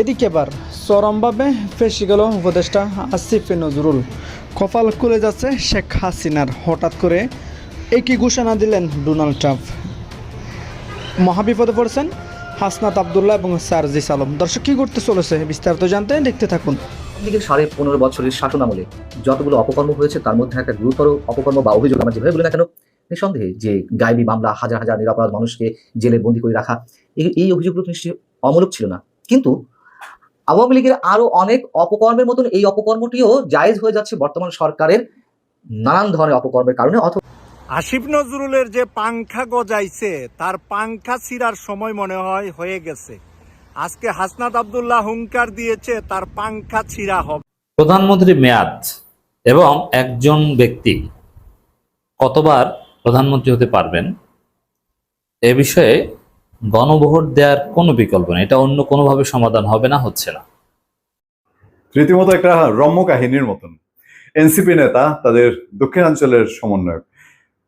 এদিকে এবার চরমভাবে ফেসে গেল উপদেষ্টা আসিফ নজরুল। কপাল খুলে যাচ্ছে শেখ হাসিনার। হঠাৎ করে একই ঘোষণা দিলেন ডোনাল্ড ট্রাম্প। মহাবিপদে পড়েছেন হাসনাত আবদুল্লাহ এবং সারজিস আলম। দর্শক, কী করতে চলেছে বিস্তারিত জানতে দেখতে থাকুন। লীগের সাড়ে পনেরো বছরের শাসন আমলে যতগুলো অপকর্ম হয়েছে, তার মধ্যে একটা গুরুতর অপকর্ম বা অভিযোগ আমরা যেভাবে বলি না কেন, নিঃসন্দেহে যে গায়েবী মামলা, হাজার হাজার নিরাপরাধ মানুষকে জেলে বন্দি করে রাখা, এই এই অভিযোগগুলো নিশ্চয়ই অমূলক ছিল না। কিন্তু আওয়ামী লীগের আরও অনেক অপকর্মের মতন এই অপকর্মটিও জায়েজ হয়ে যাচ্ছে বর্তমান সরকারের নানান ধরনের অপকর্মের কারণে অথবা আসিফ নজরুলের যে পাংখা গজাইছে তার পাংখা ছিঁড়ার সময় মনে হয় হয়ে গেছে। আজকে হাসনাত আবদুল্লাহ হুঙ্কার দিয়েছে তার পাংখা ছিঁড়া হবে। প্রধানমন্ত্রী মেয়াদ এবং একজন ব্যক্তি কতবার প্রধানমন্ত্রী হতে পারবেন এ বিষয়ে গণভোট দেওয়ার কোনো বিকল্প নেই। এটা অন্য কোনোভাবে সমাধান হবে না, হচ্ছে না। রীতিমতো একটা রম্য কাহিনীর মতন। এনসিপি নেতা, তাদের দক্ষিণাঞ্চলের সমন্বয়ক।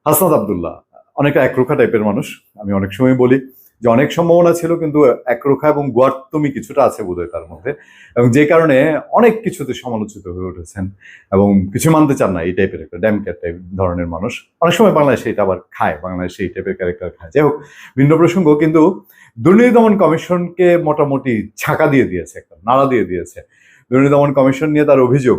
হাসনাত আবদুল্লাহ অনেকটা একরোখা টাইপের মানুষ, আমি অনেক সময় বলি। যে অনেক সম্ভাবনা ছিল, কিন্তু একরোখা এবং গোয়ার্তমি কিছুটা আছে বোধহয় তার মধ্যে। এবং যে কারণে অনেক কিছুতে সমালোচিত হয়ে উঠেছেন এবং কিছু মানতে চান না এই টাইপের একটা ড্যামক্যাট টাইপ ধরনের মানুষ। অনেক সময় বাংলাদেশে এটা আবার খায়, বাংলাদেশে এই টাইপের ক্যারেক্টার খায়। যাই হোক, ভিন্ন প্রসঙ্গ, কিন্তু দুর্নীতি দমন কমিশনকে মোটামুটি ছাকা দিয়ে দিয়েছে, একটা নাড়া দিয়ে দিয়েছে। দুর্নীতি দমন কমিশন নিয়ে তার অভিযোগ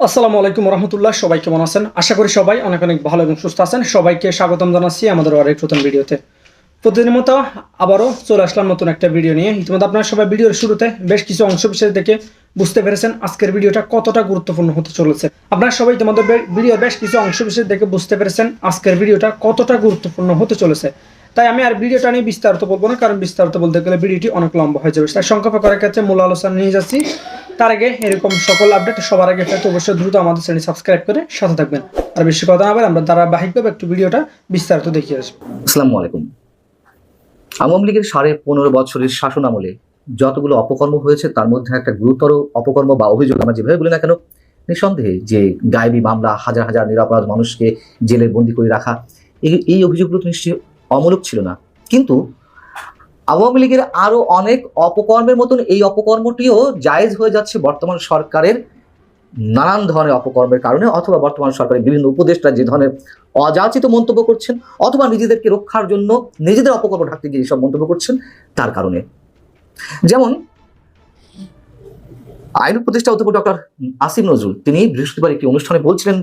আসসালামু আলাইকুম রহমতুল্লাহ, সবাই কেমন আছেন? আশা করি সবাই অনেক অনেক ভালো এবং সুস্থ আছেন। সবাইকে স্বাগতম জানাচ্ছি আমাদের আরেক নতুন ভিডিওতে। প্রতিদিনের মতো আবারও চলে আসলাম নতুন একটা ভিডিও নিয়ে। ইতিমধ্যে আপনারা সবাই ভিডিওর শুরুতে বেশ কিছু অংশ বিশেষ দেখে বুঝতে পেরেছেন আজকের ভিডিওটা কতটা গুরুত্বপূর্ণ হতে চলেছে। আপনারা সবাই ইতিমধ্যে ভিডিওর বেশ কিছু অংশ বিশেষ দেখে বুঝতে পেরেছেন আজকের ভিডিওটা কতটা গুরুত্বপূর্ণ হতে চলেছে। তাই আমি আর ভিডিওটা নিয়ে বিস্তারিত বলব না, কারণ বিস্তারিত বলতে গেলে ভিডিওটি অনেক লম্বা হয়ে যাবে। তাই সংক্ষেপে করার ক্ষেত্রে মূল আলোচনা নিয়ে যাচ্ছি। তার আগে এরকম সকল আপডেট সবার আগে পেতে অবশ্যই দ্রুত আমাদের চ্যানেল সাবস্ক্রাইব করে সাথে থাকবেন। আর বেশি কথা না বলে আমরা ধারাবাহিকভাবে একটু ভিডিওটা বিস্তারিত দেখিয়ে আসব। আসসালামু আলাইকুম। আওয়ামী লীগের সাড়ে পনেরো বছরের শাসন আমলে যতগুলো অপকর্ম হয়েছে, তার মধ্যে একটা গুরুতর অপকর্ম বা অভিযোগ আমরা যেভাবে বলি না কেন, নিঃসন্দেহে যে গায়েবী মামলা, হাজার হাজার নিরাপরাধ মানুষকে জেলে বন্দি করে রাখা, এই অভিযোগগুলো তো নিশ্চয়ই অমূলক ছিল না। কিন্তু আওয়ামী লীগের আরও অনেক অপকর্মের মতন এই অপকর্মটিও জায়েজ হয়ে যাচ্ছে বর্তমান সরকারের নানান ধরনের অপকর্মের কারণে অথবা বর্তমান সরকারের বিভিন্ন উপদেষ্টা যে ধরনের অযাচিত মন্তব্য করছেন অথবা নিজেদেরকে রক্ষার জন্য নিজেদের অপকর্ম ঢাকতে গিয়ে সব মন্তব্য করছেন তার কারণে। যেমন আইন উপদেষ্টা অধ্যাপক ডক্টর আসিম নজরুল, তিনি বৃহস্পতিবার একটি অনুষ্ঠানে বলছিলেন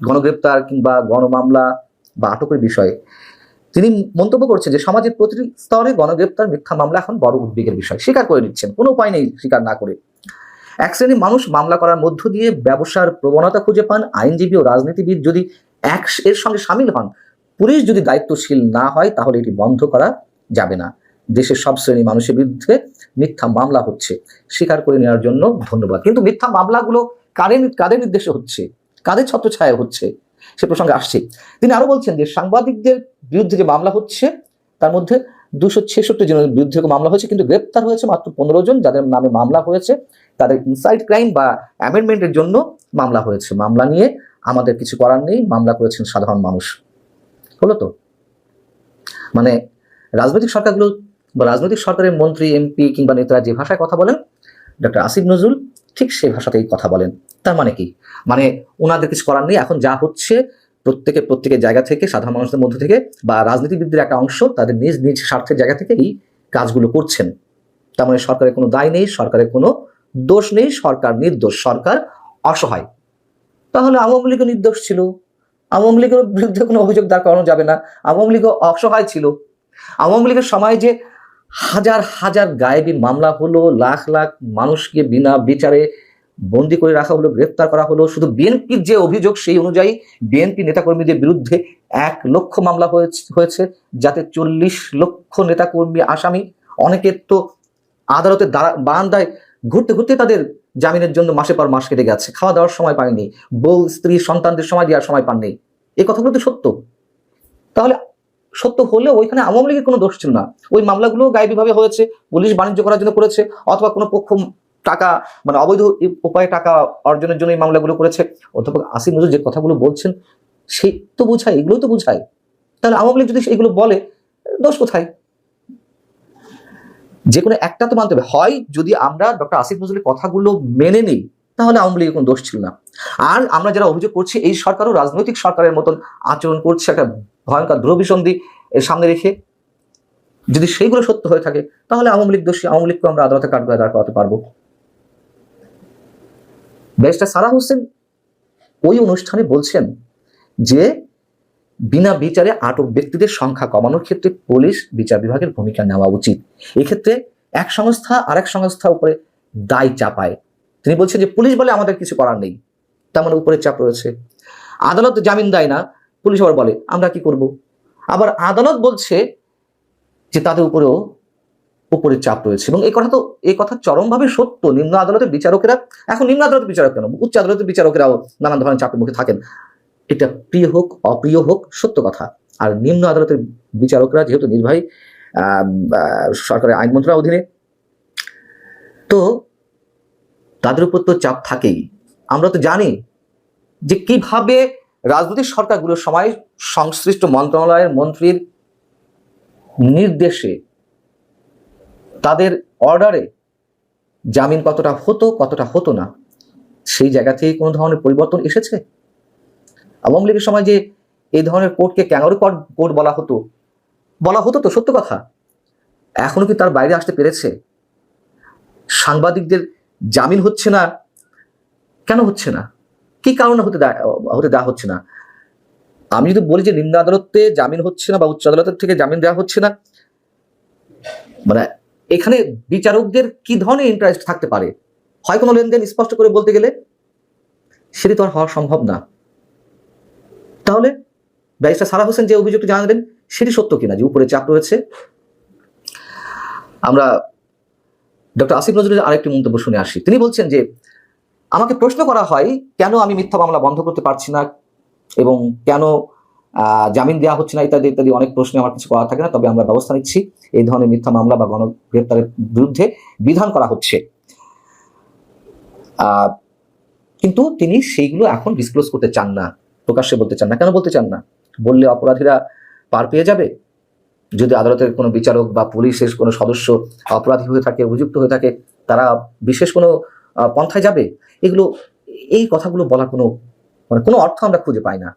গণগ্রেপ্তার কিংবা গণমামলা বা আটকের বিষয়ে। তিনি মন্তব্য করছেন যে সমাজের প্রতিটি স্তরে গণগ্রেপ্তার মিথ্যা মামলা এখন বড় উদ্বেগের বিষয়। স্বীকার করে নিচ্ছেন, কোনো উপায় নেই স্বীকার না করে। এক শ্রেণির মানুষ মামলা করার মধ্য দিয়ে ব্যবসার প্রবণতা খুঁজে পান, আইনজীবী ও রাজনীতিবিদ যদি এক এর সঙ্গে সামিল হন, পুলিশ যদি দায়িত্বশীল না হয়, তাহলে এটি বন্ধ করা যাবে না। দেশের সব শ্রেণি মানুষের বিরুদ্ধে মিথ্যা মামলা হচ্ছে। স্বীকার করে নেওয়ার জন্য ধন্যবাদ। কিন্তু মিথ্যা মামলাগুলো কাদের কাদের নির্দেশে হচ্ছে? কাদের ছত্রছায়া হচ্ছে? সে প্রসঙ্গে আসছে। তিনি আরও বলছেন যে সাংবাদিকদের বিরুদ্ধে যে মামলা হচ্ছে, তার মধ্যে দুশো ছেষট্টি জনের বিরুদ্ধে মামলা হয়েছে, কিন্তু গ্রেপ্তার হয়েছে মাত্র পনেরো জন, যাদের নামে মামলা হয়েছে। তাদের ইনসাইড ক্রাইম বা অ্যামেন্ডমেন্টের জন্য মামলা হয়েছে। মামলা নিয়ে আমাদের কিছু করার নেই, মামলা করেছেন সাধারণ মানুষ। হলো তো? মানে রাজনৈতিক সরকারগুলো বা রাজনৈতিক সরকারের মন্ত্রী, এমপি কিংবা নেতারা যে ভাষায় কথা বলেন ডক্টর আসিফ নজরুল ঠিক সেই ভাষাতেই কথা বলেন। তার মানে কি? মানে ওনাদের কিছু করার নেই। এখন যা হচ্ছে, প্রত্যেকে প্রত্যেকের জায়গা থেকে, সাধারণ মানুষদের মধ্যে থেকে বা রাজনীতিবিদদের একটা অংশ তাদের নিজ নিজ স্বার্থের জায়গা থেকে এই কাজগুলো করছেন। তার মানে সরকারের কোনো দায় নেই, সরকারের কোনো দোষ নেই, সরকার নির্দোষ, সরকার অসহায়। তাহলে আওয়ামী লীগও নির্দোষ ছিল। আওয়ামী লীগের বিরুদ্ধে কোনো অভিযোগ দাঁড় করানো যাবে না। আওয়ামী লীগও অসহায় ছিল। আওয়ামী লীগের সময় যে হাজার হাজার গায়েবী মামলা হলো, লাখ লাখ মানুষকে বিনা বিচারে বন্দি করে রাখা হলো, গ্রেপ্তার করা হলো। শুধু বিএনপির যে অভিযোগ সেই অনুযায়ী বিএনপি নেতাকর্মীদের বিরুদ্ধে এক লক্ষ মামলা হয়েছে যাতে চল্লিশ লক্ষ নেতাকর্মী আসামি অনেকের তো আদালতের দ্বারা বারান্দায় ঘুরতে ঘুরতে তাদের জামিনের জন্য মাসে পর মাস কেটে গেছে। খাওয়া দাওয়ার সময় পায়নি, বউ, স্ত্রী, সন্তানদের সময় দেওয়ার সময় পাননি। এই কথাগুলো তো সত্য। তাহলে সত্য হলেও ওইখানে আওয়ামী লীগের কোনো দোষ ছিল না। ওই মামলাগুলো গায়েবীভাবে হয়েছে, পুলিশ বাণিজ্য করার জন্য করেছে, অথবা কোনো পক্ষ টাকা মানে অবৈধ উপায়ে টাকা অর্জনের জন্য এই মামলাগুলো করেছে। অধ্যাপক আসিম নজরুল যে কথাগুলো বলছেন সেই তো বোঝায় এগুলোই তো বোঝায়। তাহলে আওয়ামী লীগ যদি এগুলো বলে, দোষ কোথায়? যে কোনো একটা তো মানতে হবে। হয় যদি আমরা ডক্টর আসিফ নজরুলের কথাগুলো মেনে নিই, তাহলে আওয়ামী লীগের কোনো দোষ ছিল না। আর আমরা যারা অভিযোগ করছি, এই সরকারও রাজনৈতিক সরকারের মতন আচরণ করছে, একটা ভয়ঙ্কর ধ্রুবিসন্ধি এর সামনে রেখে। যদি সেইগুলো সত্য হয়ে থাকে, তাহলে আওয়ামী লীগ দোষী, আওয়ামী লীগকে আমরা আদালতে কাঠগড়ায় দাঁড় করাতে পারব। ব্যারিস্টার সারা হোসেন ওই অনুষ্ঠানে বলছেন যে, বিনা বিচারে আটক ব্যক্তিদের সংখ্যা কমানোর ক্ষেত্রে পুলিশ বিচার বিভাগের ভূমিকা নেওয়া উচিত। এক্ষেত্রে এক সংস্থা আরেক সংস্থার উপরে দায় চাপায়। তিনি বলছেন যে, পুলিশ বলে আমাদের কিছু করার নেই। তার মানে উপরে চাপ রয়েছে। আদালত জামিন দেয় না, পুলিশ আবার বলে, আমরা কি করব? আবার আদালত বলছে যে তাদের উপরেও উপরে চাপ রয়েছে এবং এই কথা তো, এই কথা চরমভাবে সত্য। নিম্ন আদালতের বিচারকেরা, এখন নিম্ন আদালতের বিচারক কেন? উচ্চ আদালতের বিচারকেরাও নানান ধরনের চাপের মুখে থাকেন। এটা প্রিয় হোক, অপ্রিয় হোক, সত্য কথা। আর নিম্ন আদালতের বিচারকরা যেহেতু নির্বাহী সরকারের আইন মন্ত্রণালয়ের অধীনে, তো তাদের উপর তো চাপ থাকেই। আমরা তো জানি যে কীভাবে রাজনৈতিক সরকারগুলোর সময় সংশ্লিষ্ট মন্ত্রণালয়ের মন্ত্রীর নির্দেশে তাদের অর্ডারে জামিন কতটা হতো কতটা হতো না, সেই জায়গা থেকে কোনো ধরনের পরিবর্তন এসেছে? আওয়ামী লীগের সময় যে এই ধরনের কোর্টকে ক্যাঙ্গারু কোর্ট বলা হতো বলা হতো তো সত্য কথা। এখনও কি তার বাইরে আসতে পেরেছে? সাংবাদিকদের জামিন হচ্ছে না কেন হচ্ছে না? কি কারণে হতে হতে দেওয়া হচ্ছে না? আমি যদি বলি যে নিম্ন আদালতে জামিন হচ্ছে না বা উচ্চ আদালতের থেকে জামিন দেওয়া হচ্ছে না মানে এখানে বিচারকদের কি ধরনের ইন্টারেস্ট থাকতে পারে? হয় কোনো লেনদেন স্পষ্ট করে বলতে গেলে? সেটি তো আর হওয়া সম্ভব না। তাহলে ব্যারিস্টার সারা হোসেন যে অভিযোগটি জানালেন, সেটি সত্য কিনা যে উপরে চাপ রয়েছে? আমরা ডক্টর আসিফ নজরুলের আরেকটি মন্তব্য শুনে আসি। তিনি বলছেন যে আমাকে প্রশ্ন করা হয়, কেন আমি মিথ্যা মামলা বন্ধ করতে পারছি না? এবং কেন জামিন দেওয়া হচ্ছে না ইত্যাদি ইত্যাদি অনেক প্রশ্ন আমার কিছু করা থাকে না, তবে আমরা ব্যবস্থা নিচ্ছি। এই ধরনের মিথ্যা মামলা বা গণগ্রেপ্তারের বিরুদ্ধে বিধান করা হচ্ছে। কিন্তু তিনি সেইগুলো এখন ডিসক্লোজ করতে চান না, প্রকাশ্যে বলতে চান না। কেন বলতে চান না? বললে অপরাধীরা পার পেয়ে যাবে। যদি আদালতের কোনো বিচারক বা পুলিশের কোনো সদস্য অপরাধী হয়ে থাকে, অভিযুক্ত হয়ে থাকে, তারা বিশেষ কোনো পন্থায় যাবে, এগুলো, এই কথাগুলো বলার কোনো মানে কোনো অর্থ আমরা খুঁজে পাই না।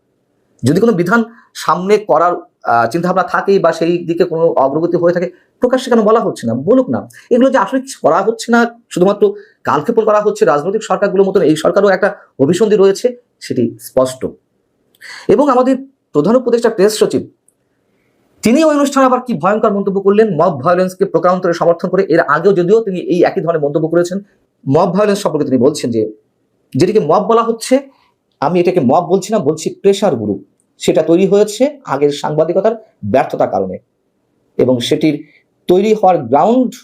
যদি কোনো বিধান সামনে করার চিন্তা ভাবনা থাকে বা সেই দিকে কোনো অগ্রগতি হয়ে থাকে, প্রকাশ্যে কেন বলা হচ্ছে না? বলুক না। এগুলো যে আসলে করা হচ্ছে না, শুধুমাত্র কালক্ষেপণ করা হচ্ছে রাজনৈতিক সরকারগুলোর মতন, এই সরকারও একটা অভিসন্ধি রয়েছে, সেটি স্পষ্ট। এবং আমাদের প্রধান উপদেষ্টা প্রেস সচিব তিনি ওই অনুষ্ঠানে আবার কি ভয়ঙ্কর মন্তব্য করলেন? মব ভায়োলেন্সকে প্রকারান্তরে সমর্থন করে, এর আগেও যদিও তিনি এই একই ধরনের মন্তব্য করেছেন মব ভায়োলেন্স সম্পর্কে তিনি বলছেন যে, যেটিকে মব বলা হচ্ছে, আমি এটাকে মব বলছি না, বলছি প্রেশার গ্রুপ সেটা তৈরি হয়েছে আগের সাংবাদিকতার ব্যর্থতার কারণে। এবং সেটির তৈরি হওয়ার গ্রাউন্ড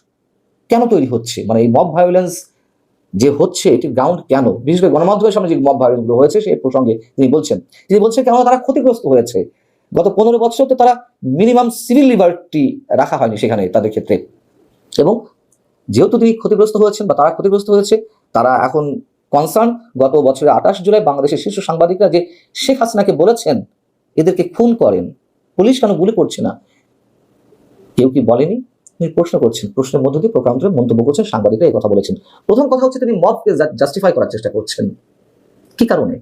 কেন তৈরি হচ্ছে? মানে এই মব ভায়োলেন্স যে হচ্ছে, এটির গ্রাউন্ড কেন? বিশেষ করে গণমাধ্যমের সামনে যে মব ভায়োলেন্সগুলো হয়েছে সেই প্রসঙ্গে তিনি বলছেন। তিনি বলছেন কেন তারা ক্ষতিগ্রস্ত হয়েছে। গত পনেরো বছর তো তারা মিনিমাম সিভিল লিবার্টি রাখা হয়নি সেখানে তাদের ক্ষেত্রে। এবং যেহেতু তিনি ক্ষতিগ্রস্ত হয়েছেন বা তারা ক্ষতিগ্রস্ত হয়েছে, তারা এখন কনসার্ন গত বছরের আঠাশ জুলাই বাংলাদেশের শীর্ষ সাংবাদিকরা যে শেখ হাসিনাকে বলেছেন, এদেরকে খুন করেন, পুলিশ কেন গুলি করছে না? কেউ কি বলেনি? তিনি প্রশ্ন করছেন, প্রশ্নের মধ্য দিয়ে প্রকারান্তরে মন্তব্য করছেন, সাংবাদিকরা এই কথা বলেছেন। প্রথম কথা হচ্ছে তিনি মবকে জাস্টিফাই করার চেষ্টা করছেন। কি কারণে?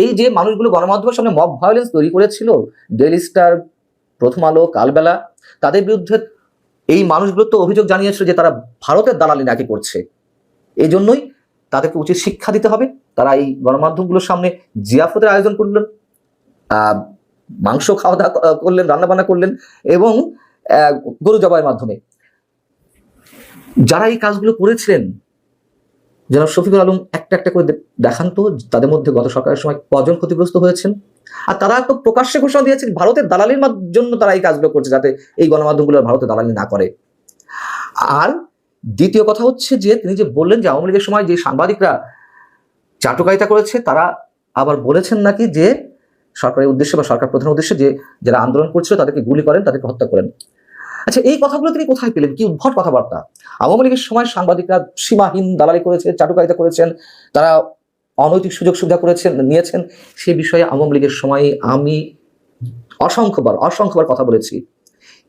এই যে মানুষগুলো গণমাধ্যমের সামনে মব ভায়োলেন্স তৈরি করেছিল ডেইলি স্টার প্রথম আলো, কালবেলা, তাদের বিরুদ্ধে এই মানুষগুলো তো অভিযোগ জানিয়েছিল যে তারা ভারতের দালালি নাকি করছে। এই জন্যই তাদেরকে উচিত শিক্ষা দিতে হবে। তারা এই গণমাধ্যমগুলোর সামনে জিয়াফতের আয়োজন করলেন মাংস খাওয়া দাওয়া করলেন, রান্নাবান্না করলেন এবং গরু জবাইয়ের মাধ্যমে। যারা এই কাজগুলো করেছিলেন যেন শফিকুল আলম একটা একটা করে দেখান তো, তাদের মধ্যে গত সরকারের সময় কজন ক্ষতিগ্রস্ত হয়েছেন? আর তারা তো প্রকাশ্যে ঘোষণা দিয়েছেন, ভারতের দালালির জন্য তারা এই কাজগুলো করছে যাতে এই গণমাধ্যমগুলো আর ভারতের দালালি না করে। আর দ্বিতীয় কথা হচ্ছে যে, তিনি যে বললেন যে আওয়ামী লীগের সময় যে সাংবাদিকরা চাটুকারিতা করেছে, তারা আবার বলেছেন নাকি যে সরকারের উদ্দেশ্যে বা সরকার প্রধানের উদ্দেশ্যে যে যারা আন্দোলন করছিল তাদেরকে গুলি করেন, তাদেরকে হত্যা করেন। আচ্ছা এই কথাগুলো তিনি কোথায় পেলেন? কি উদ্ভট কথাবার্তা? আওয়ামী লীগের সময় সাংবাদিকরা সীমাহীন দালালি করেছে, চাটুকারিতা করেছেন, তারা অনৈতিক সুযোগ সুবিধা করেছেন, নিয়েছেন। সে বিষয়ে আওয়ামী লীগের সময় আমি অসংখ্যবার অসংখ্যবার কথা বলেছি।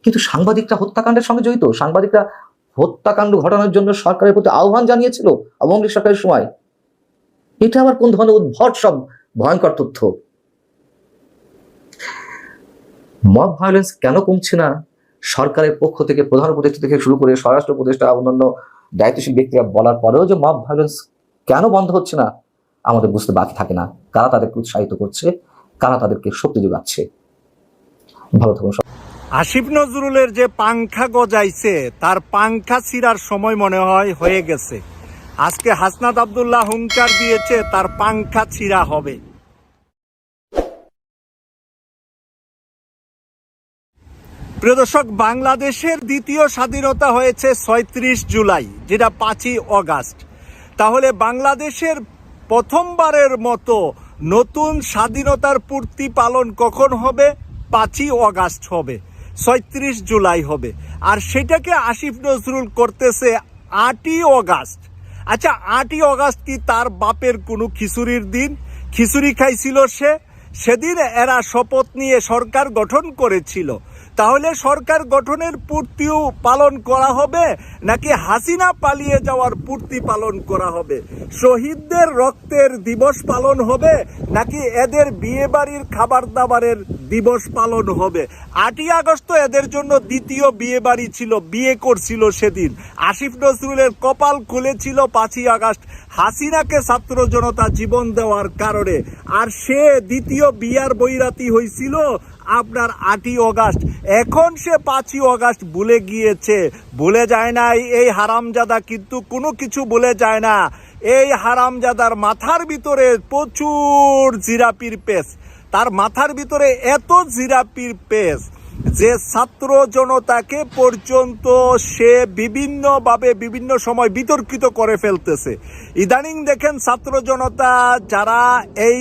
কিন্তু সাংবাদিকরা হত্যাকাণ্ডের সঙ্গে জড়িত? সাংবাদিকরা হত্যাকাণ্ড ঘটানোর জন্য সরকারের প্রতি আহ্বান জানিয়েছিল আওয়ামী লীগ সরকারের সময়? এটা আবার কোন ধরনের উদ্ভট সব ভয়ঙ্কর তথ্য? মব ভায়োলেন্স কেন কমছে না? সরকারের পক্ষ থেকে প্রধান উপদেষ্টা থেকে শুরু করে স্বরাষ্ট্র উপদেষ্টা, অন্যান্য দায়িত্বশীল ব্যক্তিরা বলার পরেও যে মব ভায়োলেন্স কেন বন্ধ হচ্ছে না, আমাদের বুঝতে বাকি থাকে না। কারা তাদেরকে উৎসাহিত করছে, কারা তাদেরকে শক্তি যোগাচ্ছে? ভালো থাকুন। আসিফ নজরুলের যে পাংখা গজাইছে, তার পাংখা ছিঁড়ার সময় মনে হয় হয়ে গেছে। আজকে হাসনাত আবদুল্লাহ হুঙ্কার দিয়েছে, তার পাংখা ছিঁড়া হবে। প্রিয় দর্শক, বাংলাদেশের দ্বিতীয় স্বাধীনতা হয়েছে ছয়ত্রিশ জুলাই, যেটা পাঁচই অগাস্ট। তাহলে বাংলাদেশের প্রথমবারের মতো নতুন স্বাধীনতার পূর্তি পালন কখন হবে? পাঁচই অগাস্ট হবে, ছয়ত্রিশ জুলাই হবে। আর সেটাকে আসিফ নজরুল করতেছে আটই অগাস্ট। আচ্ছা আটই অগাস্ট কি তার বাপের কোনো খিচুড়ির দিন? খিচুড়ি খাইছিল সে? সেদিন এরা শপথ নিয়ে সরকার গঠন করেছিল। তাহলে সরকার গঠনের পূর্তিও পালন করা হবে, নাকি হাসিনা পালিয়ে যাওয়ার পূর্তি পালন করা হবে? শহীদদের রক্তের দিবস পালন হবে, নাকি এদের বিয়ে বাড়ির খাবার দাবারের দিবস পালন হবে? আটই আগস্ট এদের জন্য দ্বিতীয় বিয়ে বাড়ি ছিল, বিয়ে করছিল সেদিন। আসিফ নজরুলের কপাল খুলেছিল পাঁচই আগস্ট। হাসিনাকে ছাত্র জনতা জীবন দেওয়ার কারণে। আর সে দ্বিতীয় বিয়ার বৈরাতি হয়েছিল আপনার আটই অগাস্ট। এখন সে পাঁচই অগাস্ট ভুলে গিয়েছে। ভুলে যায় নাই, এই হারামজাদা কিন্তু কোনো কিছু ভুলে যায় না। এই হারামজাদার মাথার ভিতরে প্রচুর জিরাপির পেস তার মাথার ভিতরে এত জিরাপির পেস যে ছাত্র জনতাকে পর্যন্ত সে বিভিন্নভাবে বিভিন্ন সময় বিতর্কিত করে ফেলতেছে। ইদানিং দেখেন ছাত্র জনতা, যারা এই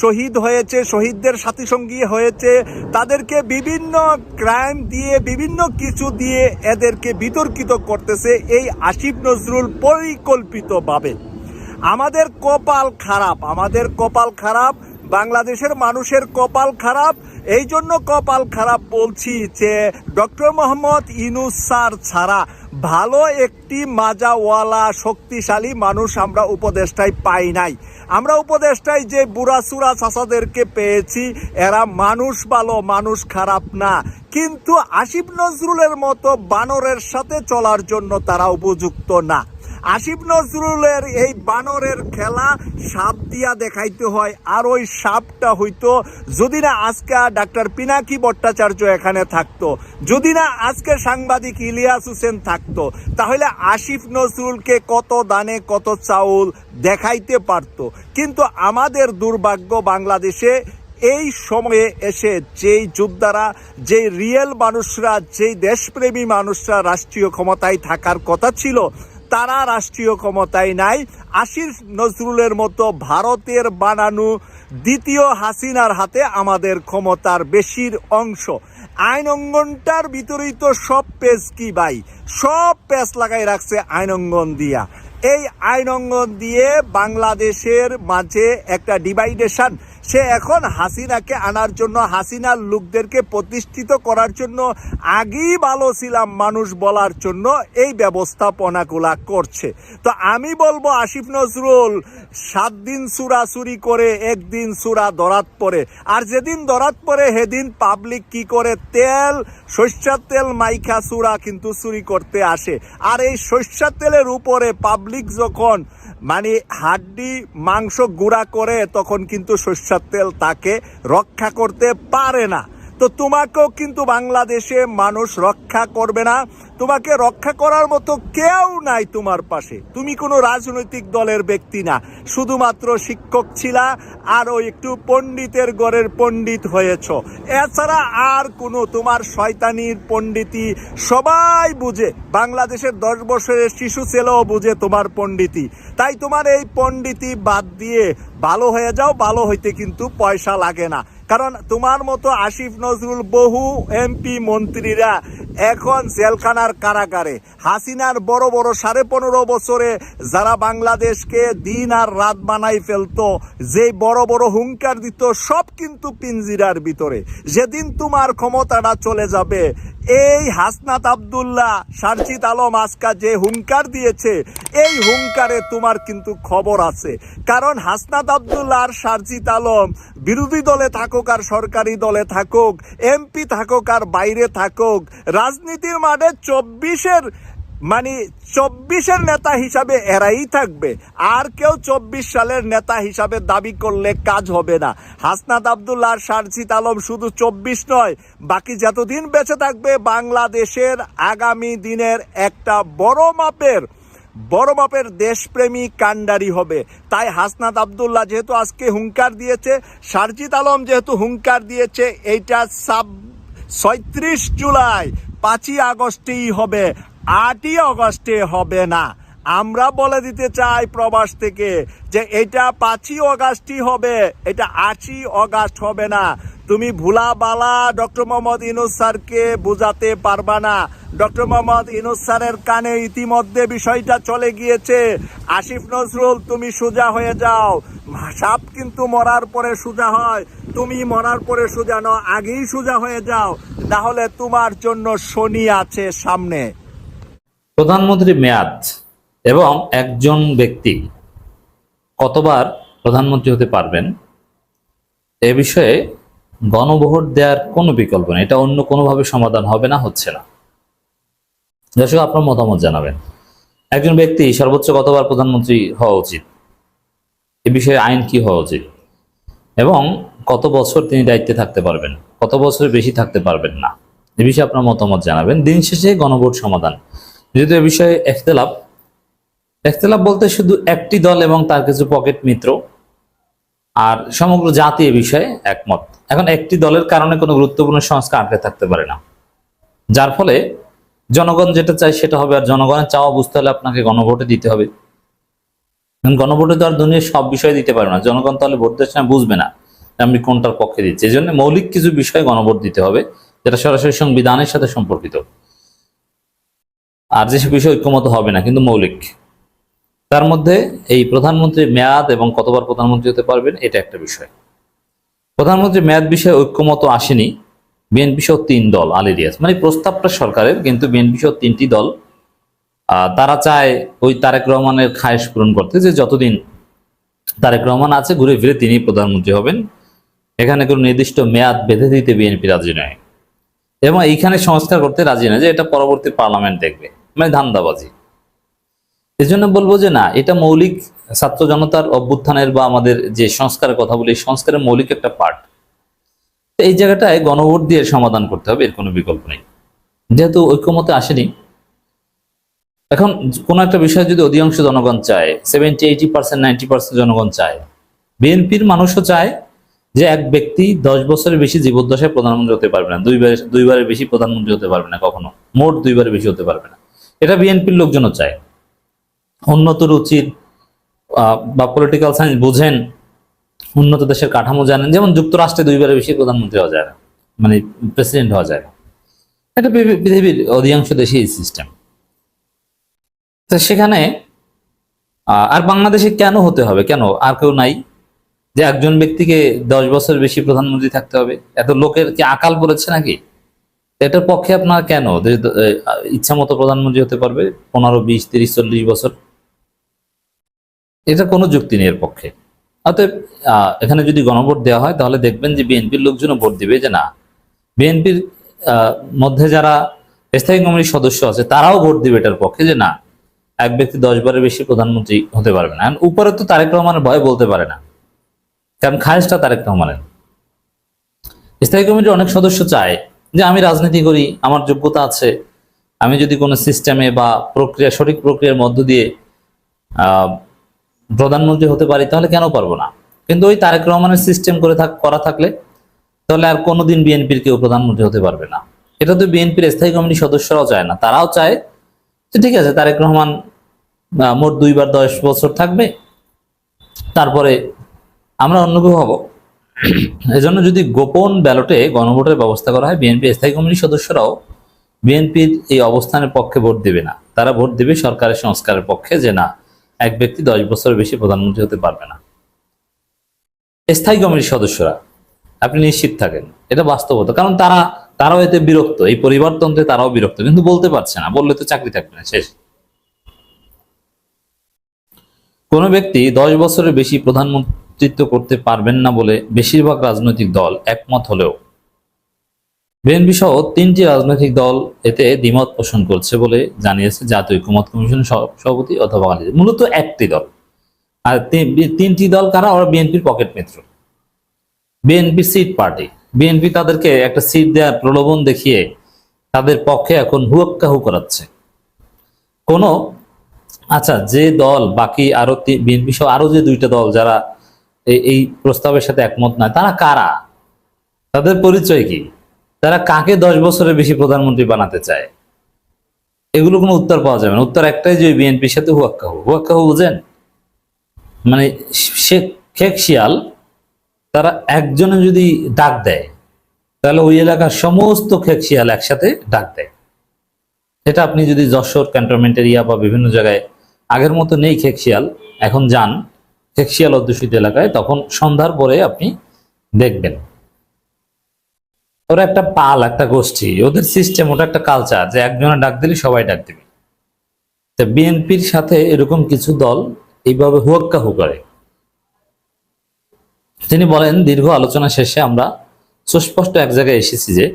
শহীদ হয়েছে, শহীদদের সাথী সঙ্গী হয়েছে। তাদেরকে বিভিন্ন ক্রাইম দিয়ে, বিভিন্ন কিছু দিয়ে এদেরকে বিতর্কিত করতেছে এই আসিফ নজরুল পরিকল্পিতভাবে। আমাদের কপাল খারাপ, আমাদের কপাল খারাপ, বাংলাদেশের মানুষের কপাল খারাপ এই জন্য কপাল খারাপ বলছি যে ডক্টর মোহাম্মদ ইনুস স্যার ছাড়া ভালো একটি মাজাওয়ালা শক্তিশালী মানুষ আমরা উপদেষ্টায় পাই নাই। আমরা উপদেষ্টায় যে বুড়াসুরা চাষাদেরকে পেয়েছি, এরা মানুষ ভালো, মানুষ খারাপ না। কিন্তু আসিফ নজরুলের মতো বানরের সাথে চলার জন্য তারা উপযুক্ত না। আসিফ নজরুলের এই বানরের খেলা সাপ দিয়া দেখাইতে হয়, আর ওই সাপটা হইতো যদি না আজকে ডাক্তার পিনাকি ভট্টাচার্য এখানে থাকতো, যদি না আজকে সাংবাদিক ইলিয়াস হোসেন থাকতো, তাহলে আসিফ নজরুলকে কত দানে কত চাউল দেখাইতে পারতো। কিন্তু আমাদের দুর্ভাগ্য বাংলাদেশে এই সময়ে এসে যেই যোদ্ধারা, যেই রিয়েল মানুষরা, যেই দেশপ্রেমী মানুষরা রাষ্ট্রীয় ক্ষমতায় থাকার কথা ছিল তারা রাষ্ট্রীয় ক্ষমতায় নাই। আশির নজরুলের মতো ভারতের বানানো দ্বিতীয় হাসিনার হাতে আমাদের ক্ষমতার বেশির অংশ। আইন অঙ্গনটার ভিতরেই তো সব পেজ কি ভাই? সব পেজ লাগাই রাখছে আইন অঙ্গন দিয়া। এই আইন অঙ্গন দিয়ে বাংলাদেশের মাঝে একটা ডিভাইডেশন সে এখন হাসিনাকে আনার জন্য, হাসিনার লোকদেরকে প্রতিষ্ঠিত করার জন্য আগেই ভালো ছিলাম মানুষ বলার জন্য এই ব্যবস্থাপনাগুলা করছে। তো আমি বলব, আসিফ নজরুল, সাত দিন সুরা চুরি করে, একদিন সুরা দরাত পরে। আর যেদিন দরাত পরে, সেদিন পাবলিক কি করে? তেল, সর্ষার তেল মাইখা সুরা কিন্তু চুরি করতে আসে। আর এই সর্ষার তেলের উপরে পাবলিক যখন মানে হাড্ডি মাংস গুঁড়া করে তখন কিন্তু সরষার তেল তাকে রক্ষা করতে পারে না। তো তোমাকেও কিন্তু বাংলাদেশে মানুষ রক্ষা করবে না। তোমাকে রক্ষা করার মতো কেউ নাই তোমার পাশে। তুমি কোনো রাজনৈতিক দলের ব্যক্তি না। শুধুমাত্র শিক্ষক ছিলা আর ওই একটু পণ্ডিতের গড়ের পণ্ডিত হয়েছ। এছাড়া আর কোনো তোমার শয়তানির পণ্ডিতি সবাই বুঝে। বাংলাদেশের দশ বছরের শিশু ছেলেও বুঝে তোমার পণ্ডিতি তাই তোমার এই পণ্ডিতি বাদ দিয়ে ভালো হয়ে যাও, ভালো হইতে কিন্তু পয়সা লাগে না। কারণ তোমার মতো আসিফ নজরুল বহু এমপি মন্ত্রীরা এখন জেলখানার কারাগারে। হাসিনার বড় বড় সাড়ে পনেরো বছরে যারা বাংলাদেশকে দিন আর রাত বানাই ফেলত যে বড় বড় হুঙ্কার দিত, সব কিন্তু পিঞ্জিরার ভিতরে। যেদিন তোমার ক্ষমতাটা চলে যাবে এই হাসনাত আবদুল্লাহ, সার্জিত আলম আজকা যে হুঙ্কার দিয়েছে, এই হুঙ্কারে তোমার কিন্তু খবর আছে। কারণ হাসনাত আবদুল্লাহ আর সার্জিত আলম বিরোধী দলে থাকুক আর সরকারি দলে থাকুক, এমপি থাকুক আর বাইরে থাকুক, রাজনীতির মাঠে চব্বিশের মানে চব্বিশের নেতা হিসাবে এরাই থাকবে। আর কেউ চব্বিশ সালের নেতা হিসাবে দাবি করলে কাজ হবে না। হাসনাত আবদুল্লাহ আর শারজিত আলম শুধু চব্বিশ নয়, বাকি যতদিন বেঁচে থাকবে বাংলাদেশের আগামী দিনের একটা বড় মাপের বড় মাপের দেশপ্রেমী কাণ্ডারি হবে। তাই হাসনাত আবদুল্লাহ যেহেতু আজকে হুঙ্কার দিয়েছে শারজিত আলম যেহেতু হুঙ্কার দিয়েছে, এইটা সাব ছয়ত্রিশ জুলাই, পাঁচই আগস্টেই হবে। আটই অগস্টে হবে না। আমরা বলে দিতে চাই প্রবাস থেকে যে এটা পাঁচই অগাস্টই হবে, এটা আটই অগাস্ট হবে না। তুমি ভুলা বালা ডক্টর মোহাম্মদ ইনুস স্যারকে বোঝাতে পারবা না। ডক্টর মোহাম্মদ ইনুস স্যারের কানে ইতিমধ্যে বিষয়টা চলে গিয়েছে। আসিফ নজরুল, তুমি সোজা হয়ে যাও। সাপ কিন্তু মরার পরে সোজা হয়। তুমি মরার পরে সোজা নও, আগেই সোজা হয়ে যাও। তাহলে তোমার জন্য শনি আছে সামনে। প্রধানমন্ত্রী মেয়াদ এবং একজন ব্যক্তি কতবার প্রধানমন্ত্রী হতে পারবেন? এ বিষয়ে গণভোট দেওয়ার কোনো বিকল্প নেই। এটা অন্য কোনোভাবে সমাধান হবে না, হচ্ছে না। দর্শক, আপনার মতামত জানাবেন। একজন ব্যক্তি সর্বোচ্চ কতবার প্রধানমন্ত্রী হওয়া উচিত? এ বিষয়ে আইন কি হওয়া উচিত? এবং কত বছর তিনি দায়িত্বে থাকতে পারবেন? কত বছরের বেশি থাকতে পারবেন না? এ বিষয়ে আপনার মতামত জানাবেন। দিন শেষে গণভোট সমাধান। এ বিষয়ে একতলাপ একতলাপ বলতে শুধু একটি দল এবং তার কিছু পকেট মিত্র আর সমগ্র জাতি এ বিষয়ে একমত। এখন একটি দলের কারণে কোনো গুরুত্বপূর্ণ সংস্কার আটকে থাকতে পারে না। যার ফলে জনগণ যেটা চায় সেটা হবে, আর জনগণের চাওয়া বুঝতে হলে আপনাকে গণভোটে দিতে হবে। গণভোটে তো আর দুনিয়ার সব বিষয় দিতে পারবে না। জনগণ তাহলে ভোট দেওয়ার সময় বুঝবে না আমি কোনটার পক্ষে দিচ্ছি। এই জন্য মৌলিক কিছু বিষয়ে গণভোট দিতে হবে, যেটা সরাসরি সংবিধানের সাথে সম্পর্কিত। আর যেসব বিষয় ঐক্যমত হবে না, কিন্তু মৌলিক। তার মধ্যে এই প্রধানমন্ত্রীর মেয়াদ এবং কতবার প্রধানমন্ত্রী হতে পারবেন, এটা একটা বিষয়। প্রধানমন্ত্রীর মেয়াদ বিষয়ে ঐক্যমত আসেনি, বিএনপি সহ তিন দল আলিরিয়াস মানে প্রস্তাবটা সরকারের, কিন্তু বিএনপি সহ তিনটি দল তারা চায় ওই তারেক রহমানের খায়েশ পূরণ করতে, যে যতদিন তারেক রহমান আছে, ঘুরে ফিরে তিনি প্রধানমন্ত্রী হবেন। এখানে কোনো নির্দিষ্ট মেয়াদ বেঁধে দিতে বিএনপি রাজি নয়। এবং এইখানে সংস্কার করতে রাজি না যে এটা পরবর্তী পার্লামেন্ট দেখবে। মানে ধান্দাবাজি। এই জন্য বলব যে না, এটা মৌলিক ছাত্র জনতার অভ্যুত্থানের বা আমাদের যে সংস্কারের কথা বলি সংস্কারের মৌলিক একটা পার্ট এই জায়গাটায় গণভোট দিয়ে সমাধান করতে হবে, এর কোনো বিকল্প নেই। যেহেতু ঐক্যমতে আসেনি, এখন কোনো একটা বিষয় যদি অধিকাংশ জনগণ চায় seventy eighty percent ninety percent জনগণ চায়, বিএনপির মানুষও চায় যে এক ব্যক্তি দশ বছরের বেশি জীবদ্দশায় প্রধানমন্ত্রী হতে পারবে না, দুইবার, দুইবারের বেশি প্রধানমন্ত্রী হতে পারবে না কখনো, মোট দুইবারের বেশি হতে পারবে না। এটা বিএনপির লোকজনও চায়। উন্নত রুচির বা পলিটিক্যাল সায়েন্স বোঝেন, উন্নত দেশের কাঠামো জানেন, যেমন যুক্তরাষ্ট্রে দুইবারের বেশি প্রধানমন্ত্রী হওয়া যায় মানে প্রেসিডেন্ট হওয়া যায় এটা পৃথিবী- পৃথিবীর অধিকাংশ দেশে এই সিস্টেম তো সেখানে আর বাংলাদেশে কেন হতে হবে? কেন? আর কেউ নাই যে একজন ব্যক্তিকে দশ বছর বেশি প্রধানমন্ত্রী থাকতে হবে? এত লোকের কি আকাল পড়েছে নাকি? এটার পক্ষে আপনার কেন? ইচ্ছা মতো প্রধানমন্ত্রী হতে পারবে পনেরো, বিশ, তিরিশ, চল্লিশ বছর? এটা কোনো যুক্তি নেই এর পক্ষে। অতএব এখানে যদি গণভোট দেওয়া হয়, তাহলে দেখবেন যে বিএনপির লোকজনও ভোট দিবে যে না। বিএনপির মধ্যে যারা স্থায়ী কমিটির সদস্য আছে, তারাও ভোট দিবে এটার পক্ষে যে না, এক ব্যক্তি দশ বারের বেশি প্রধানমন্ত্রী হতে পারবে না। উপরে তো তারেক রহমানের ভয় বলতে পারে না। কারণ খায়েশটা তারেক রহমানের। স্থায়ী কমিটির অনেক সদস্য চায় যে আমি রাজনীতি করি, আমার যোগ্যতা আছে, আমি যদি কোনো সিস্টেমে বা প্রক্রিয়া, সঠিক প্রক্রিয়ার মধ্য দিয়ে প্রধানমন্ত্রী হতে পারি, তাহলে কেন পারব না? কিন্তু ওই তারেক রহমানের সিস্টেম করে থাক, করা থাকলে, তাহলে আর কোনোদিন বিএনপির কেউ প্রধানমন্ত্রী হতে পারবে না। এটা তো বিএনপির স্থায়ী কমিটির সদস্যরাও চায় না, তারাও চায় যে ঠিক আছে, তারেক রহমান মোট দুইবার দশ বছর থাকবে, তারপরে আমরা অন্য কেউ হব। এজন্য যদি গোপন ব্যালটে গণভোটের ব্যবস্থা করা হয়, বিএনপি স্থায়ী কমিটির সদস্যরাও বিএনপির এই অবস্থানের পক্ষে ভোট দেবে না। তারা ভোট দেবে সরকারের সংস্কারের পক্ষে যে না, এক ব্যক্তি দশ বছরের বেশি প্রধানমন্ত্রী হতে পারবে না। স্থায়ী কমিটির সদস্যরা, আপনি নিশ্চিত থাকেন, এটা বাস্তবতা। কারণ তারা, তারাও এতে বিরক্ত, এই পরিবারতন্ত্রে তারাও বিরক্ত, কিন্তু বলতে পারছে না, বললে তো চাকরি থাকবে না, শেষ। কোনো ব্যক্তি দশ বছরের বেশি প্রধানমন্ত্রিত্ব করতে পারবেন না বলে বেশিরভাগ রাজনৈতিক দল একমত হলেও। বিএনপি সহ তিনটি রাজনৈতিক দল এতে দ্বিমত পোষণ করছে বলে জানিয়েছে জাতীয় ঐক্যমত কমিশনের সহ- সভাপতি অথবা খালেদা মূলত একটি দল। আর তিনটি দল কারা? ওরা বিএনপির পকেট মিত্র। BNP seat party. বিএনপি তাদেরকে একটা সিট দেওয়ার প্রলোভন দেখিয়ে তাদের পক্ষে এখন হুয়াক্কাহু করাচ্ছে। কোনো আচ্ছা যে দল বাকি আরও বিএনপি সহ আরও যে দুইটা দল যারা এই- প্রস্তাবের সাথে একমত নয়। তারা কারা? তাদের পরিচয় কি? তারা কাকে দশ বছরের বেশি প্রধানমন্ত্রী বানাতে চায়? এগুলো কোনো উত্তর পাওয়া যাবে না। উত্তর একটাই যে বিএনপির সাথে হুয়াক্কাহু হুয়াক্কাহু বুঝেন? মানে শেখ শিয়াল, তারা একজনে যদি ডাক দেয়, তাহলে ওই এলাকার সমস্ত খেক শিয়াল একসাথে ডাক দেয়। এটা আপনি যদি যশোর ক্যান্টনমেন্ট এরিয়া বা বিভিন্ন জায়গায় আগের মতো নেই খেক শিয়াল, এখন যান খেক শিয়াল অধ্যুষিত এলাকায়, তখন সন্ধ্যার পরে আপনি দেখবেন। ওরা একটা পাল, একটা গোষ্ঠী, ওদের সিস্টেম ওটা একটা কালচার যে একজনে ডাক দিলে সবাই ডাক দেবে। তা বিএনপির সাথে এরকম কিছু দল এইভাবে হুয়াক্কাহু করে। তিনি বলেন, দীর্ঘ আলোচনা শেষে আমরা সুস্পষ্ট এক জায়গায় এসেছি যে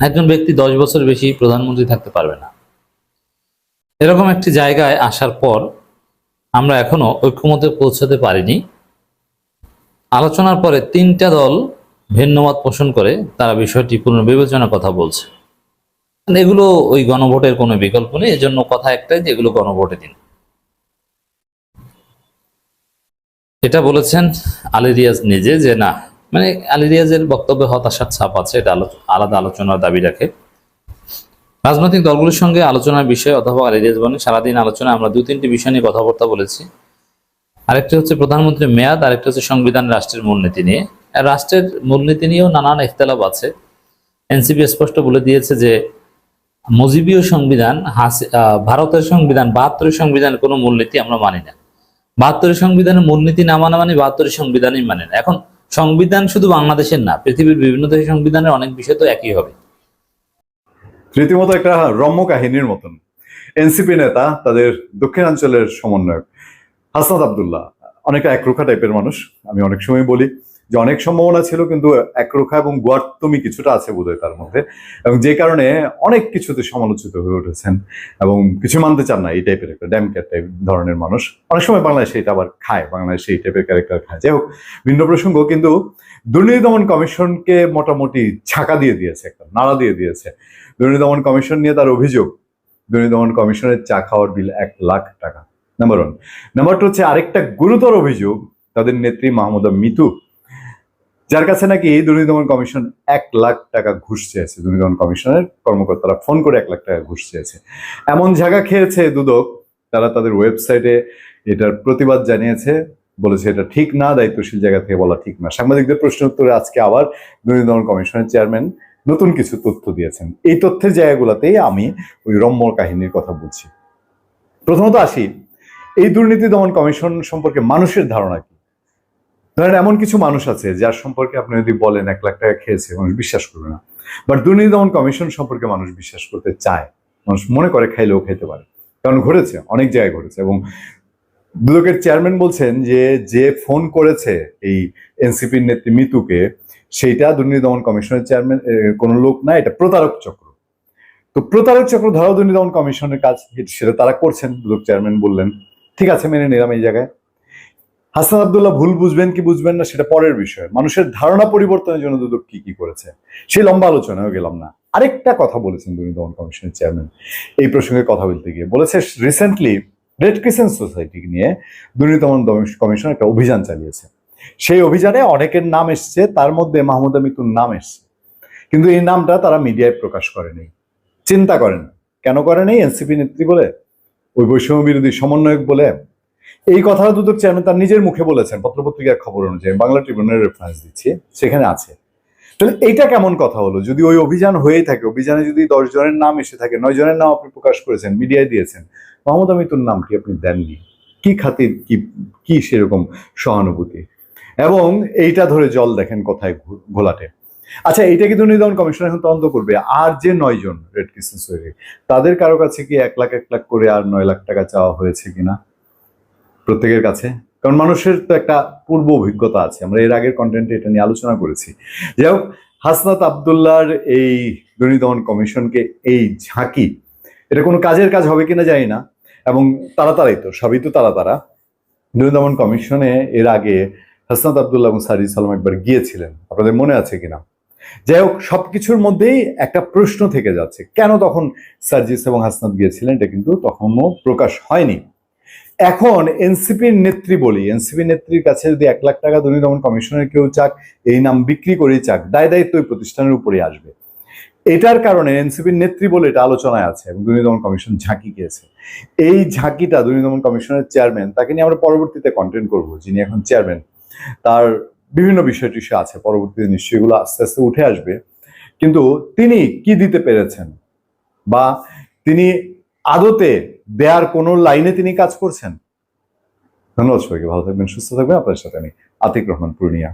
একজন ব্যক্তি দশ বছর বেশি প্রধানমন্ত্রী থাকতে পারবে না। এরকম একটি জায়গায় আসার পর আমরা এখনও ঐক্যমতে পৌঁছাতে পারিনি। আলোচনার পরে তিনটা দল ভিন্নমত পোষণ করে তারা বিষয়টি পুনর্বিবেচনার কথা বলছে। এগুলো ওই গণভোটের কোনো বিকল্প নেই, এজন্য কথা একটাই যে এগুলো গণভোটে দিন। এটা বলেছেন আলী রিয়াজ নিজে যে না মানে আলী রিয়াজের বক্তব্যে হতাশার ছাপ আছে, এটা আলাদা আলোচনার দাবি রাখে। রাজনৈতিক দলগুলোর সঙ্গে আলোচনার বিষয়ে অথবা আলী রিয়াজ সারাদিন আলোচনায় আমরা দু তিনটি বিষয় নিয়ে কথাবার্তা বলেছি। আরেকটি হচ্ছে প্রধানমন্ত্রীর মেয়াদ, আরেকটি হচ্ছে সংবিধান রাষ্ট্রের মূলনীতি নিয়ে। রাষ্ট্রের মূলনীতি নিয়েও নানান ইখতলাফ আছে। এনসিপি স্পষ্ট বলে দিয়েছে যে মুজিবীয় সংবিধান ভারতের সংবিধান, বাহাত্তরের সংবিধান কোনো মূলনীতি আমরা মানি না। বাহাত্তরের সংবিধানের মূলনীতি না মানা মানে বাহাত্তরের সংবিধানই মানে না। এখন সংবিধান শুধু বাংলাদেশের না, পৃথিবীর বিভিন্ন দেশের সংবিধানের অনেক বিষয় তো একই হবে। রীতিমতো একটা রম্য কাহিনীর মতন। এনসিপি নেতা, তাদের দক্ষিণাঞ্চলের সমন্বয়ক, হাসনাত আবদুল্লাহ অনেকটা একরোখা টাইপের মানুষ, আমি অনেক সময় বলি যে অনেক সম্ভাবনা ছিল, কিন্তু একরোখা এবং গোয়ার্তমি কিছুটা আছে বোধহয় তার মধ্যে, এবং যে কারণে অনেক কিছুতে সমালোচিত হয়ে উঠেছেন, এবং কিছু মানতে চান না, এই টাইপের একটা ড্যামক্যাট টাইপ ধরনের মানুষ। অনেক সময় বাংলাদেশে এটা আবার খায়, বাংলাদেশে এই টাইপের ক্যারেক্টার খায়। যাই হোক, ভিন্ন প্রসঙ্গ, কিন্তু দুর্নীতি দমন কমিশনকে মোটামুটি ছাকা দিয়ে দিয়েছে, একটা নাড়া দিয়ে দিয়েছে। দুর্নীতি দমন কমিশন নিয়ে তার অভিযোগ দুর্নীতি দমন কমিশনের চা খাওয়ার বিল এক লাখ টাকা। নাম্বার ওয়ান নাম্বার টু হচ্ছে আরেকটা গুরুতর অভিযোগ তাদের নেত্রী মাহমুদা মিতু, যার কাছে নাকি দুর্নীতি দমন কমিশন এক লাখ টাকা ঘুষ চেয়েছে। দুর্নীতি দমন কমিশনের কর্মকর্তারা ফোন করে এক লাখ টাকা ঘুষ চেয়েছে। এমন জায়গা খেয়েছে দুদক, তারা তাদের ওয়েবসাইটে এটার প্রতিবাদ জানিয়েছে, বলেছে এটা ঠিক না, দায়িত্বশীল জায়গা থেকে বলা ঠিক না। সাংবাদিকদের প্রশ্ন উত্তরে আজকে আবার দুর্নীতি দমন কমিশনের চেয়ারম্যান নতুন কিছু তথ্য দিয়েছেন। এই তথ্যের জায়গাগুলোতেই আমি ওই রম্য কাহিনীর কথা বলছি। প্রথমত আসি, এই দুর্নীতি দমন কমিশন সম্পর্কে মানুষের ধারণা কি? ধরেন এমন কিছু মানুষ আছে যার সম্পর্কে আপনি যদি বলেন এক লাখ টাকা খেয়েছে, মানুষ বিশ্বাস করবে না। বাট দুর্নীতি দমন কমিশন সম্পর্কে মানুষ বিশ্বাস করতে চায়। মানুষ মনে করে খাইলেও খেতে পারে। কারণ ঘটেছে, অনেক জায়গায় ঘটেছে এবং দুদকের চেয়ারম্যান বলছেন যে যে ফোন করেছে এই এনসিপির নেত্রী মিতুকে সেইটা দুর্নীতি দমন কমিশনের চেয়ারম্যান কোনো লোক না, এটা প্রতারক চক্র। তো প্রতারক চক্র ধরাও দুর্নীতি দমন কমিশনের কাজ সেটা তারা করছেন, দুদক চেয়ারম্যান বললেন। ঠিক আছে, মেনে নিলাম এই জায়গায়। হাসান আবদুল্লাহ ভুল বুঝবেন কি বুঝবেন না, সেটা পরের বিষয়। মানুষের ধারণা পরিবর্তনের জন্য দুদক কি কি করেছে, সেই লম্বা আলোচনায় গেলাম না। আরেকটা কথা বলেছেন দুর্নীতি দমন কমিশনের চেয়ারম্যান এই প্রসঙ্গে কথা বলতে গিয়ে। বলেছে রিসেন্টলি রেড ক্রিসেন্ট সোসাইটি নিয়ে দুর্নীতি দমন কমিশন একটা অভিযান চালিয়েছে। সেই অভিযানে অনেকের নাম এসছে, তার মধ্যে মাহমুদা মিতুর নাম এসছে। কিন্তু এই নামটা তারা মিডিয়ায় প্রকাশ করেনি চিন্তা করেন, কেন করেনি এনসিপি নেত্রী বলে, ওই বৈষম্য বিরোধী সমন্বয়ক বলে। এই কথা দুদক চেয়ারম্যান তার নিজের মুখে বলেছেন, পত্রপত্রিকার খবর অনুযায়ী। বাংলা ট্রিবিউনের রেফারেন্স দিচ্ছি, সেখানে আছে। তাহলে এইটা কেমন কথা হলো? যদি ওই অভিযান হয়েই থাকে, অভিযানে যদি দশ জনের নাম এসে থাকে, নয় জনের নাম আপনি প্রকাশ করেছেন, মিডিয়ায় দিয়েছেন মোহাম্মদ আমিতুর নামটি আপনি দেননি। কি খাতির, কি কি সেরকম সহানুভূতি? এবং এইটা ধরে জল দেখেন কোথায় ঘোলাটে। আচ্ছা এটা কি দমন কমিশন এখন তদন্ত করবে। আর যে নয় জন রেড ক্রিসেন্ট সোহেরি তাদের কারও কাছে কি এক লাখ এক লাখ করে আর নয় লাখ টাকা চাওয়া হয়েছে কিনা? প্রত্যেকের কাছে। কারণ মানুষের তো একটা পূর্ব অভিজ্ঞতা আছে। আমরা এর আগের কন্টেন্টে এটা নিয়ে আলোচনা করেছি। যাই হোক, হাসনাত আবদুল্লাহর এই দুর্নীতি দমন কমিশনকে এই ঝাঁকি, এটা কোনো কাজের কাজ হবে কিনা জানি না। এবং তারা তারাই তো, সবই তো তারা তারা দুর্নীতি দমন কমিশনে এর আগে হাসনাত আবদুল্লাহ এবং সারিজ সালাম একবার গিয়েছিলেন। আপনাদের মনে আছে কিনা? যাই হোক, সবকিছুর মধ্যেই একটা প্রশ্ন থেকে যাচ্ছে, কেন তখন সার্জিস এবং হাসনাত গিয়েছিলেন? এটা কিন্তু তখনও প্রকাশ হয়নি। এখন এনসিপির নেত্রী বলি, এনসিপি নেত্রীর কাছে যদি এক লাখ টাকা দুর্নীতি দমন কমিশনের কেউ চাক, এই নাম বিক্রি করেই চাক, দায় দায়িত্ব ওই প্রতিষ্ঠানের উপরে আসবে। এটার কারণে এনসিপির নেত্রী বলে এটা আলোচনায় আছে এবং দুর্নীতি দমন কমিশন ঝাঁকি গিয়েছে এই ঝাঁকিটা দুর্নীতি দমন কমিশনের চেয়ারম্যান, তাকে নিয়ে আমরা পরবর্তীতে কন্টেন্ট করব, যিনি এখন চেয়ারম্যান তার বিভিন্ন বিষয় টিষয় আছে, পরবর্তীতে নিশ্চয়ই এগুলো আস্তে আস্তে উঠে আসবে। কিন্তু তিনি কি দিতে পেরেছেন? বা তিনি আদতে দেয়ার কোনো লাইনে তিনি কাজ করছেন? ধন্যবাদ সবাইকে, ভালো থাকবেন, সুস্থ থাকবেন। আপনার সাথে আমি আতিক রহমান পূর্ণিয়া।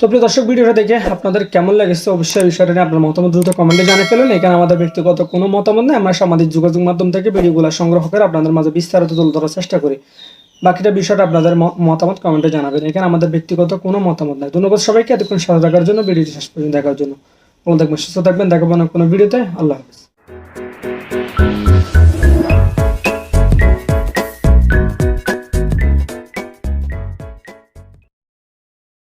তো প্রিয় দর্শক, ভিডিওটা দেখে আপনাদের কেমন লেগেছে? অবশ্যই বিষয়টা নিয়ে আপনার মতামত দ্রুত কমেন্টে জানিয়ে ফেলুন। এখানে আমাদের ব্যক্তিগত কোনো মতামত নেই। আমরা সামাজিক যোগাযোগ মাধ্যম থেকে ভিডিওগুলো সংগ্রহ করে আপনাদের মাঝে বিস্তারিত তুলে ধরার চেষ্টা করি। বাকিটা বিষয়টা আপনাদের মতামত কমেন্টে জানাবেন। এখানে আমাদের ব্যক্তিগত কোনো মতামত নাই। ধন্যবাদ সবাইকে। এতক্ষণ সাথে থাকার জন্য, ভিডিওটি শেষ পর্যন্ত দেখার জন্য। কোনো থাকবেন, সুস্থ থাকবেন। দেখাবো না কোনো ভিডিওতে। আল্লাহ হাফিজ।